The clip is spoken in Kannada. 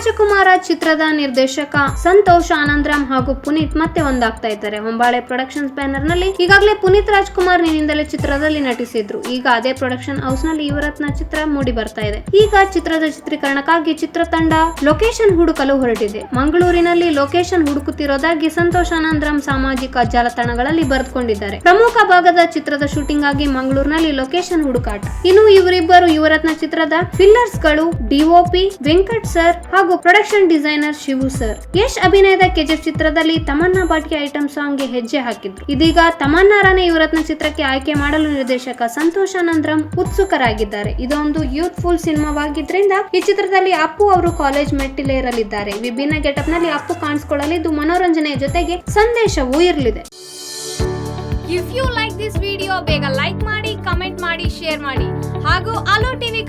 ಮಹಾರಾಜ್ ಚಿತ್ರದ ನಿರ್ದೇಶಕ ಸಂತೋಷ್ ಆನಂದ್ರಾಮ್ ಹಾಗೂ ಪುನೀತ್ ಮತ್ತೆ ಒಂದಾಗ್ತಾ ಇದ್ದಾರೆ. ಹೊಂಬಾಳೆ ಪ್ರೊಡಕ್ಷನ್ಸ್ ಬ್ಯಾನರ್ನಲ್ಲಿ ಈಗಾಗಲೇ ಪುನೀತ್ ರಾಜ್ಕುಮಾರ್ ನಿನ್ನಿಂದಲೇ ಚಿತ್ರದಲ್ಲಿ ನಟಿಸಿದ್ರು. ಈಗ ಅದೇ ಪ್ರೊಡಕ್ಷನ್ ಹೌಸ್ನಲ್ಲಿ ಇವರತ್ನ ಚಿತ್ರ ಮೂಡಿ ಬರ್ತಾ ಇದೆ. ಈಗ ಚಿತ್ರದ ಚಿತ್ರೀಕರಣಕ್ಕಾಗಿ ಚಿತ್ರತಂಡ ಲೊಕೇಶನ್ ಹುಡುಕಲು ಹೊರಟಿದೆ. ಮಂಗಳೂರಿನಲ್ಲಿ ಲೊಕೇಶನ್ ಹುಡುಕುತ್ತಿರೋದಾಗಿ ಸಂತೋಷ್ ಆನಂದ್ರಾಮ್ ಸಾಮಾಜಿಕ ಜಾಲತಾಣಗಳಲ್ಲಿ ಬರೆದುಕೊಂಡಿದ್ದಾರೆ. ಪ್ರಮುಖ ಭಾಗದ ಚಿತ್ರದ ಶೂಟಿಂಗ್ ಆಗಿ ಮಂಗಳೂರಿನಲ್ಲಿ ಲೊಕೇಶನ್ ಹುಡುಕಾಟ. ಇನ್ನು ಇವರಿಬ್ಬರು ಯುವರತ್ನ ಚಿತ್ರದ ಫಿಲ್ಲರ್ಸ್ಗಳು ಡಿಒಪಿ ವೆಂಕಟ್ ಸರ್ ಹಾಗೂ production designer Shivu sir. Yash ಅಭಿನಯದ ಕೆಜಿಎಫ್ ಚಿತ್ರದಲ್ಲಿ ತಮನ್ನಾ ಭಾಟ್ಗೆ ಐಟಂ ಸಾಂಗ್ಗೆ ಹೆಜ್ಜೆ ಹಾಕಿದ್ರು. ಇದೀಗ ತಮನ್ನಾ ರಾಣೆ ಯುವರತ್ನ ಚಿತ್ರಕ್ಕೆ ಆಯ್ಕೆ ಮಾಡಲು ನಿರ್ದೇಶಕ ಸಂತೋಷ್ ಆನಂದ್ರಂ ಉತ್ಸುಕರಾಗಿದ್ದಾರೆ. ಇದೊಂದು ಯೂತ್ ಫುಲ್ ಸಿನಿಮಾವಾಗಿದ್ರಿಂದ ಈ ಚಿತ್ರದಲ್ಲಿ ಅಪ್ಪು ಅವರು ಕಾಲೇಜ್ ಮೆಟ್ಟಿಲೇರಲಿದ್ದಾರೆ. ವಿಭಿನ್ನ ಗೆಟಪ್ನಲ್ಲಿ ಅಪ್ಪು ಕಾಣಿಸಿಕೊಳ್ಳಲಿದ್ದು ಮನೋರಂಜನೆಯ ಜೊತೆಗೆ ಸಂದೇಶವೂ ಇರಲಿದೆ. If you like this video ಬೇಗ ಲೈಕ್ ಮಾಡಿ ಕಮೆಂಟ್ ಮಾಡಿ ಶೇರ್ ಮಾಡಿ. ಹಾಗೂ ಅಲೋ ಟಿವಿ